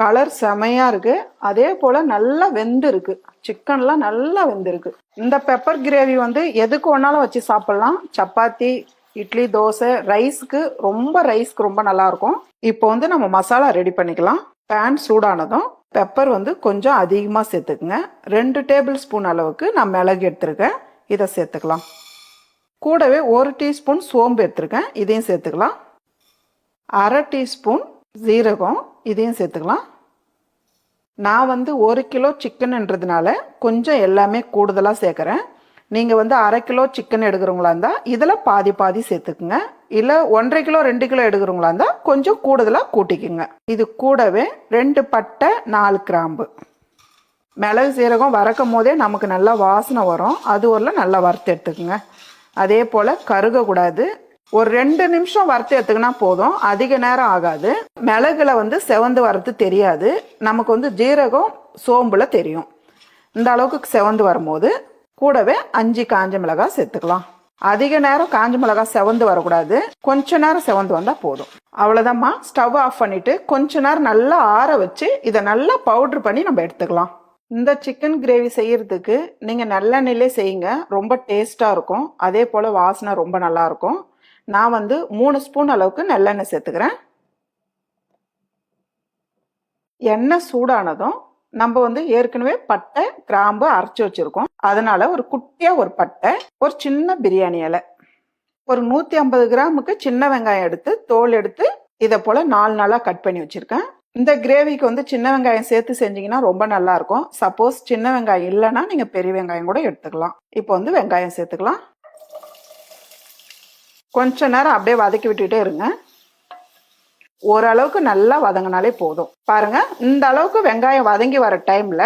Colour செமையா இருக்கு. அதே போல நல்லா வெந்து இருக்கு சிக்கன்லாம் நல்லா வெந்திருக்கு. இந்த பெப்பர் கிரேவி வந்து எதுக்கு ஒன்னாலும் வச்சு சாப்பிடலாம். சப்பாத்தி இட்லி தோசை ரைஸ்க்கு ரொம்ப ரைஸ்க்கு ரொம்ப நல்லா இருக்கும். இப்போ வந்து நம்ம மசாலா ரெடி பண்ணிக்கலாம். பேன் சூடானதும் பெப்பர் வந்து கொஞ்சம் அதிகமாக சேர்த்துக்குங்க. ரெண்டு டேபிள் ஸ்பூன் அளவுக்கு நான் மிளகு எடுத்திருக்கேன். இதை சேர்த்துக்கலாம். கூடவே ஒரு டீஸ்பூன் சோம்பு எடுத்திருக்கேன். இதையும் சேர்த்துக்கலாம். அரை டீஸ்பூன் ஜீரகம் இதையும் சேர்த்துக்கலாம். நான் வந்து ஒரு கிலோ சிக்கன்ன்றதுனால கொஞ்சம் எல்லாமே கூடுதலாக சேர்க்குறேன். நீங்கள் வந்து அரை கிலோ சிக்கன் எடுக்கிறவங்களா இருந்தால் இதில் பாதி பாதி சேர்த்துக்குங்க. இல்லை ஒன்றரை கிலோ ரெண்டு கிலோ எடுக்கிறவங்களா இருந்தால் கொஞ்சம் கூடுதலாக கூட்டிக்குங்க. இது கூடவே ரெண்டு பட்டை நாலு கிராம்பு. மிளகு சீரகம் வறக்கும் போதே நமக்கு நல்லா வாசனை வரும். அது ஒரு நல்லா வறுத்து எடுத்துக்குங்க. அதே போல் கருகக்கூடாது. ஒரு ரெண்டு நிமிஷம் வறுத்து எடுத்துக்கினா போதும். அதிக நேரம் ஆகாது. மிளகுல வந்து செவந்து வரது தெரியாது. நமக்கு வந்து ஜீரகம் சோம்புல தெரியும். இந்த அளவுக்கு செவந்து வரும்போது கூடவே அஞ்சு காஞ்ச மிளகாய் சேர்த்துக்கலாம். அதிக நேரம் காஞ்ச மிளகாய் செவந்து வரக்கூடாது. கொஞ்ச நேரம் செவந்து வந்தா போதும். அவ்வளோதாம்மா ஸ்டவ் ஆஃப் பண்ணிட்டு கொஞ்ச நேரம் நல்லா ஆற வச்சு இதை நல்லா பவுடர் பண்ணி நம்ம எடுத்துக்கலாம். இந்த சிக்கன் கிரேவி செய்யறதுக்கு நீங்க நல்லெண்ணெயிலே செய்யுங்க. ரொம்ப டேஸ்டா இருக்கும். அதே போல வாசனை ரொம்ப நல்லா இருக்கும். நான் வந்து மூணு ஸ்பூன் அளவுக்கு நல்லெண்ணெய் சேர்த்துக்கிறேன். எண்ணெய் சூடானதும் நம்ம வந்து ஏற்கனவே பட்டை கிராம்பு அரைச்சி வச்சுருக்கோம். அதனால ஒரு குட்டியாக ஒரு பட்டை ஒரு சின்ன பிரியாணி இலை. ஒரு நூற்றி ஐம்பது கிராமுக்கு சின்ன வெங்காயம் எடுத்து தோல் எடுத்து இதை போல் நாலு நாளாக கட் பண்ணி வச்சுருக்கேன். இந்த கிரேவிக்கு வந்து சின்ன வெங்காயம் சேர்த்து செஞ்சீங்கன்னா ரொம்ப நல்லா இருக்கும். சப்போஸ் சின்ன வெங்காயம் இல்லைன்னா நீங்கள் பெரிய வெங்காயம் கூட எடுத்துக்கலாம். இப்போ வந்து வெங்காயம் சேர்த்துக்கலாம். கொஞ்ச நேரம் அப்படியே வதக்கி விட்டுட்டே இருங்க. ஓரளவுக்கு நல்லா வதங்கினாலே போதும். பாருங்க இந்த அளவுக்கு வெங்காயம் வதங்கி வர டைம்ல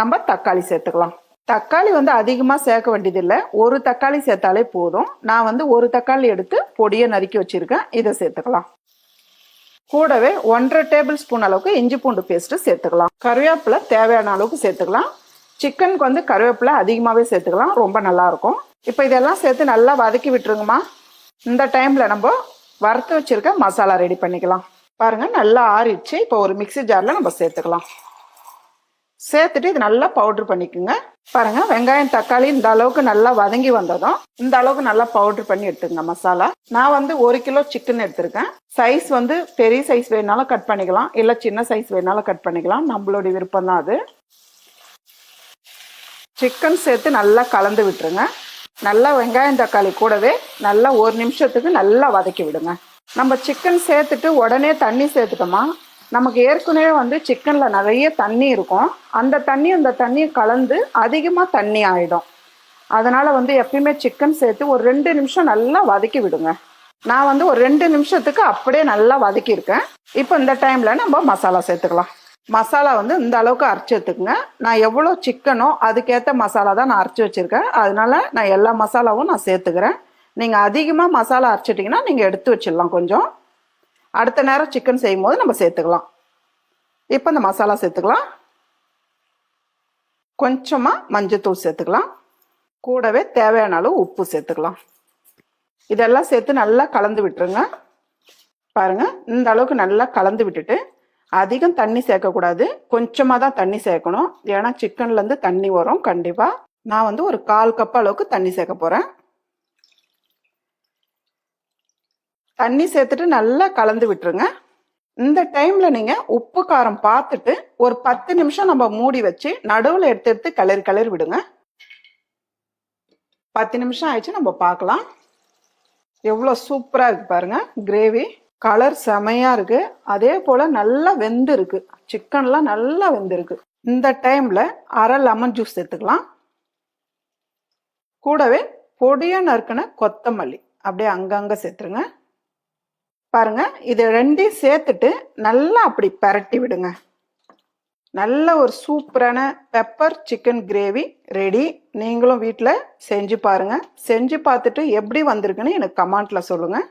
நம்ம தக்காளி சேர்த்துக்கலாம். தக்காளி வந்து அதிகமாக சேர்க்க வேண்டியதில்லை. ஒரு தக்காளி சேர்த்தாலே போதும். நான் வந்து ஒரு தக்காளி எடுத்து பொடியை நறுக்கி வச்சுருக்கேன். இதை சேர்த்துக்கலாம். கூடவே ஒன்றரை டேபிள் ஸ்பூன் அளவுக்கு இஞ்சி பூண்டு பேஸ்ட்டு சேர்த்துக்கலாம். கருவேப்பிலை தேவையான அளவுக்கு சேர்த்துக்கலாம். சிக்கனுக்கு வந்து கருவேப்பிலை அதிகமாகவே சேர்த்துக்கலாம். ரொம்ப நல்லாயிருக்கும் இப்போ இதெல்லாம் சேர்த்து நல்லா வதக்கி விட்டுருங்கம்மா. இந்த டைமில் நம்ம வறுத்து வச்சுருக்க மசாலா ரெடி பண்ணிக்கலாம். பாருங்கள் நல்லா ஆறிடுச்சு. இப்போ ஒரு மிக்சி ஜாரில் நம்ம சேர்த்துக்கலாம். சேர்த்துட்டு இது நல்லா பவுட்ரு பண்ணிக்கோங்க. பாருங்கள் வெங்காயம் தக்காளி இந்த அளவுக்கு நல்லா வதங்கி வந்ததும் இந்த அளவுக்கு நல்லா பவுட்ரு பண்ணி எடுத்துக்கங்க மசாலா. நான் வந்து ஒரு கிலோ சிக்கன் எடுத்திருக்கேன். சைஸ் வந்து பெரிய சைஸ் வேணாலும் கட் பண்ணிக்கலாம். இல்லை சின்ன சைஸ் வேணாலும் கட் பண்ணிக்கலாம். நம்மளுடைய விருப்பம் தான் அது. சிக்கன் சேர்த்து நல்லா கலந்து விட்டுருங்க. நல்லா வெங்காயம் தக்காளி கூடவே நல்லா ஒரு நிமிஷத்துக்கு நல்லா வதக்கி விடுங்க. நம்ம சிக்கன் சேர்த்துட்டு உடனே தண்ணி சேர்த்துட்டோமா நமக்கு ஏற்கனவே வந்து சிக்கனில் நிறைய தண்ணி இருக்கும். அந்த தண்ணி அந்த தண்ணியை கலந்து அதிகமாக தண்ணி ஆகிடும் அதனால் வந்து எப்பயுமே சிக்கன் சேர்த்து ஒரு ரெண்டு நிமிஷம் நல்லா வதக்கி விடுங்க. நான் வந்து ஒரு ரெண்டு நிமிஷத்துக்கு அப்படியே நல்லா வதக்கியிருக்கேன். இப்போ இந்த டைமில் நம்ம மசாலா சேர்த்துக்கலாம். மசாலா வந்து இந்த அளவுக்கு அரைச்சி எடுத்துக்கங்க. நான் எவ்வளோ சிக்கனோ அதுக்கேற்ற மசாலா தான் நான் அரைச்சி வச்சுருக்கேன். அதனால நான் எல்லா மசாலாவும் நான் சேர்த்துக்கிறேன். நீங்கள் அதிகமாக மசாலா அரைச்சிட்டிங்கன்னா நீங்கள் எடுத்து வச்சிடலாம் கொஞ்சம். அடுத்த நேரம் சிக்கன் செய்யும் போது நம்ம சேர்த்துக்கலாம். இப்போ இந்த மசாலா சேர்த்துக்கலாம். கொஞ்சமாக மஞ்சத்தூள் சேர்த்துக்கலாம். கூடவே தேவையான அளவு உப்பு சேர்த்துக்கலாம். இதெல்லாம் சேர்த்து நல்லா கலந்து விட்டுருங்க. பாருங்கள் இந்த அளவுக்கு நல்லா கலந்து விட்டுட்டு அதிகம் தண்ணி சேர்க்கக்கூடாது. கொஞ்சமாக தான் தண்ணி சேர்க்கணும். ஏன்னா சிக்கன்லேருந்து தண்ணி வரும். கண்டிப்பாக நான் வந்து ஒரு கால் கப் அளவுக்கு தண்ணி சேர்க்க போகிறேன் தண்ணி சேர்த்துட்டு நல்லா கலந்து விட்டுருங்க. இந்த டைமில் நீங்கள் உப்பு காரம் பார்த்துட்டு ஒரு பத்து நிமிஷம் நம்ம மூடி வச்சு நடுவில் எடுத்து எடுத்து கிளறி கிளறி விடுங்க. பத்து நிமிஷம் ஆயிடுச்சு. நம்ம பார்க்கலாம். எவ்வளோ சூப்பராக இருக்கு பாருங்கள் கிரேவி. கலர் செமையா இருக்கு. அதே போல நல்லா வெந்து இருக்கு. சிக்கன்லாம் நல்லா வெந்திருக்கு இந்த டைம்ல அரை லெமன் ஜூஸ் சேர்த்துக்கலாம். கூடவே பொடியா நறுக்கின கொத்தமல்லி. அப்படியே அங்கங்க சேர்த்துருங்க. பாருங்க இது ரெண்டையும் சேர்த்துட்டு நல்லா அப்படி பரட்டி விடுங்க. நல்ல ஒரு சூப்பரான பெப்பர் சிக்கன் கிரேவி ரெடி நீங்களும் வீட்டில் செஞ்சு பாருங்க. செஞ்சு பார்த்துட்டு எப்படி வந்திருக்குன்னு எனக்கு கமெண்ட்ல சொல்லுங்கள்